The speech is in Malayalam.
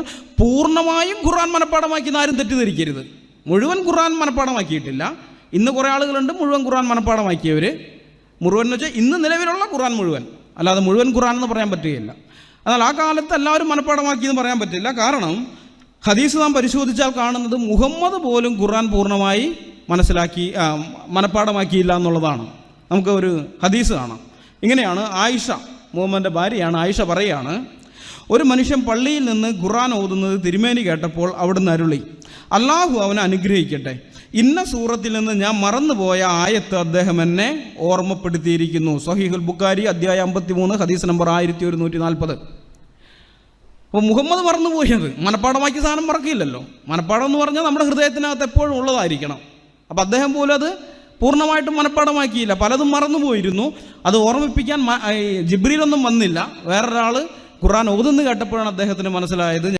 പറയുമ്പോൾ പൂർണമായും ഖുർആൻ മനഃപ്പാടമാക്കി ആരും തെറ്റിദ്ധരിക്കരുത്. മുഴുവൻ ഖുർആൻ മനഃപ്പാടമാക്കിയിട്ടില്ല ഇന്ന് കുറേ ആളുകളുണ്ട് മുഴുവൻ ഖുർആൻ മനഃപ്പാടമാക്കിയവർ മുഴുവൻ എന്ന് വെച്ചാൽ ഇന്ന് നിലവിലുള്ള ഖുർആൻ മുഴുവൻ. അല്ലാതെ മുഴുവൻ ഖുർആൻ എന്ന് പറയാൻ പറ്റുകയില്ല. എന്നാൽ ആ കാലത്ത് എല്ലാവരും മനഃപ്പാടമാക്കിയെന്ന് പറയാൻ പറ്റില്ല. കാരണം ഹദീസ് നാം പരിശോധിച്ചാൽ കാണുന്നത് മുഹമ്മദ് പോലും ഖുർആൻ പൂർണമായി മനസ്സിലാക്കി മനഃപ്പാടമാക്കിയില്ല എന്നുള്ളതാണ്. നമുക്ക് ഒരു ഹദീസ് കാണാം. ഇങ്ങനെയാണ് ആയിഷ മുഹമ്മദിന്റെ ഭാര്യയാണ്. ആയിഷ പറയുകയാണ് ഒരു മനുഷ്യൻ പള്ളിയിൽ നിന്ന് ഖുറാൻ ഓതുന്നത് തിരുമേനി കേട്ടപ്പോൾ അവിടുന്ന് അരുളി. അള്ളാഹു അവനെ അനുഗ്രഹിക്കട്ടെ. ഇന്ന സൂറത്തിൽ നിന്ന് ഞാൻ മറന്നുപോയ ആയത്ത് അദ്ദേഹം എന്നെ ഓർമ്മപ്പെടുത്തിയിരിക്കുന്നു. സഹീഹുൽ ബുക്കാരി അധ്യായം അമ്പത്തി മൂന്ന് ഹദീസ് നമ്പർ ആയിരത്തി ഒരുന്നൂറ്റി നാൽപ്പത്. അപ്പോൾ മുഹമ്മദ് മറന്നുപോയത്. മനപ്പാടമാക്കിയ സാധനം മറക്കില്ലല്ലോ. മനപ്പാടം എന്ന് പറഞ്ഞാൽ നമ്മുടെ ഹൃദയത്തിനകത്ത് എപ്പോഴും ഉള്ളതായിരിക്കണം. അപ്പോൾ അദ്ദേഹം പോലും അത് പൂർണമായിട്ടും മനപ്പാടമാക്കിയില്ല. പലതും മറന്നുപോയിരുന്നു. അത് ഓർമ്മിപ്പിക്കാൻ ജിബ്രിയിലൊന്നും വന്നില്ല. വേറൊരാൾ ഖുർആൻ ഓതുന്നു കേട്ടപ്പോഴാണ് അദ്ദേഹത്തിന് മനസ്സിലായത്.